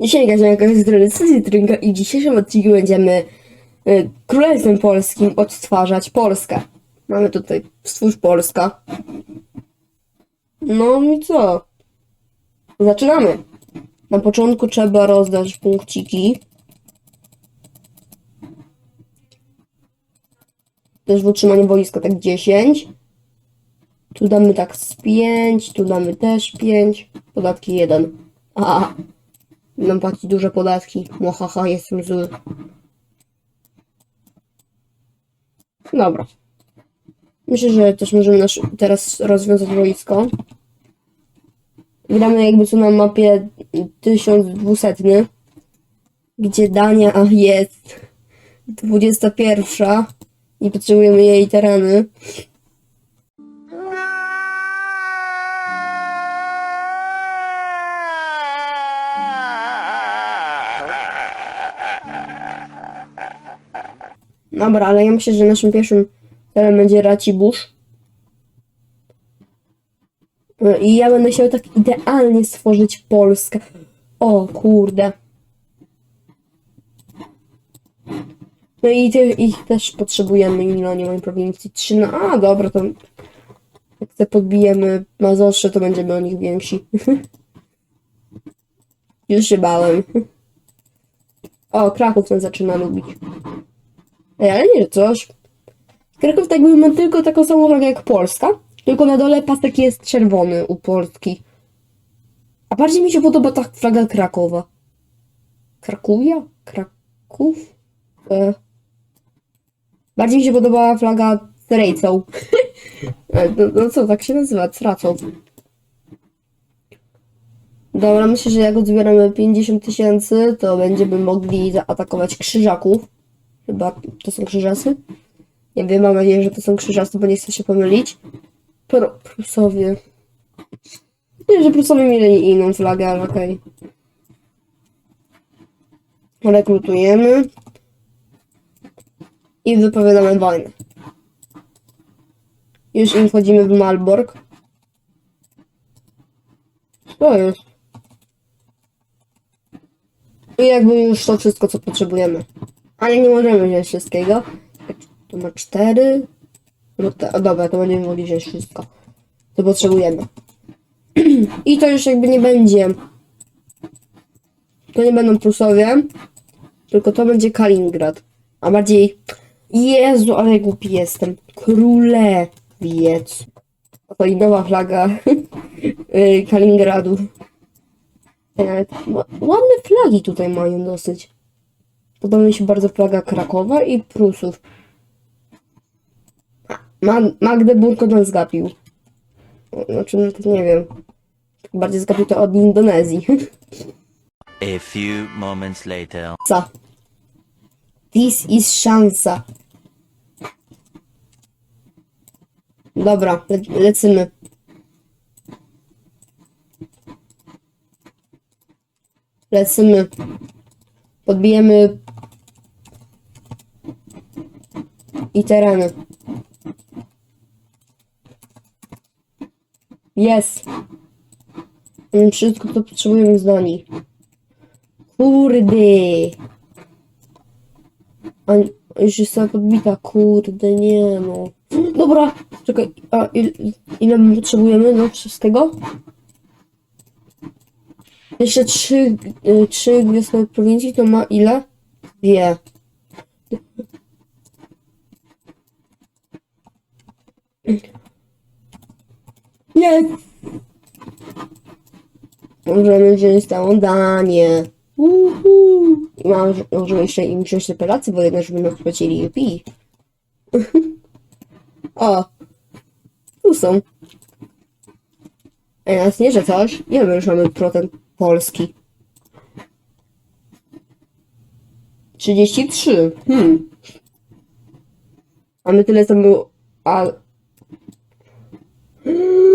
Dzisiaj Gazianka z tradycji Trynka i w dzisiejszym odcinku będziemy y, Królestwem Polskim odtwarzać Polskę. Mamy tutaj Stwórz Polska. No i co? Zaczynamy. Na początku trzeba rozdać punkciki. Też w utrzymaniu boiska tak 10. Tu damy tak z 5, tu damy też 5. Podatki 1. A, mam płacić duże podatki. Mohaha, jestem zły. Dobra. Myślę, że też możemy nasz, teraz rozwiązać wojsko. Gramy jakby co na mapie 1200, gdzie Dania jest 21 i potrzebujemy jej tereny. Dobra, ale ja myślę, że naszym pierwszym celem będzie Racibórz. Y, I ja będę chciał tak idealnie stworzyć Polskę. O kurde. No i tych, ich też potrzebujemy, ile oni mają prowincji? Trzy na... A, dobra, to jak te podbijemy Mazowsze, to będziemy o nich więksi. Już się bałem. O, Kraków nas zaczyna lubić. Ale nie, coś. Kraków tak jakby ma tylko taką samą flagę jak Polska, tylko na dole pasek jest czerwony u Polski. A bardziej mi się podoba ta flaga Krakowa. Krakowia? Kraków? E. Bardziej mi się podoba flaga z rejcą. E, no, no co, tak się nazywa, tracą. Dobra, myślę, że jak odbieramy 50 tysięcy, to będziemy mogli zaatakować krzyżaków. Chyba to są krzyżasy? Nie wiem, mam nadzieję, że to są krzyżasy, bo nie chcę się pomylić. Pro, Prusowie. Nie, że Prusowie mieli inną flagę, ale okej. Rekrutujemy. I wypowiadamy wojnę. Już im wchodzimy w Malbork. Co jest? I jakby już to wszystko, co potrzebujemy. Ale nie możemy wziąć wszystkiego. Tu ma cztery. No o, dobra, to będziemy mogli wziąć wszystko. To potrzebujemy. I to już jakby nie będzie. To nie będą Prusowie. Tylko to będzie Kaliningrad. A bardziej. Jezu, ale głupi jestem. Królewiec. Oto i nowa flaga y, Kaliningradu. Ła- Ładne flagi tutaj mają dosyć. Podoba mi się bardzo flaga Krakowa i Prusów. Ma Magdeburg od nas zgapił. Znaczy, no to nie wiem. Bardziej zgapił to od Indonezji. A few moments later. Co? This is szansa. Dobra, le lecimy. Lecimy. Podbijemy i tereny. Jest. Mamy Wszystko, co potrzebujemy z Danii. Kurde. A już jest cała podbita, kurde, nie no. Dobra, czekaj, a ile, ile my potrzebujemy do wszystkiego? Jeszcze trzy, y, trzy gwiazdkowe prowincji, to ma ile? Dwie. Nie! Możemy wziąć całą Danię. Uhu. I mam, możemy jeszcze im wziąć te Polacy, bo jednak, nas płacili UP. o! Tu są. Ej, nas nie, że coś. Nie wiem, że mamy procent Polski. 33. Hmm. Mamy tyle samo... A, Ooh.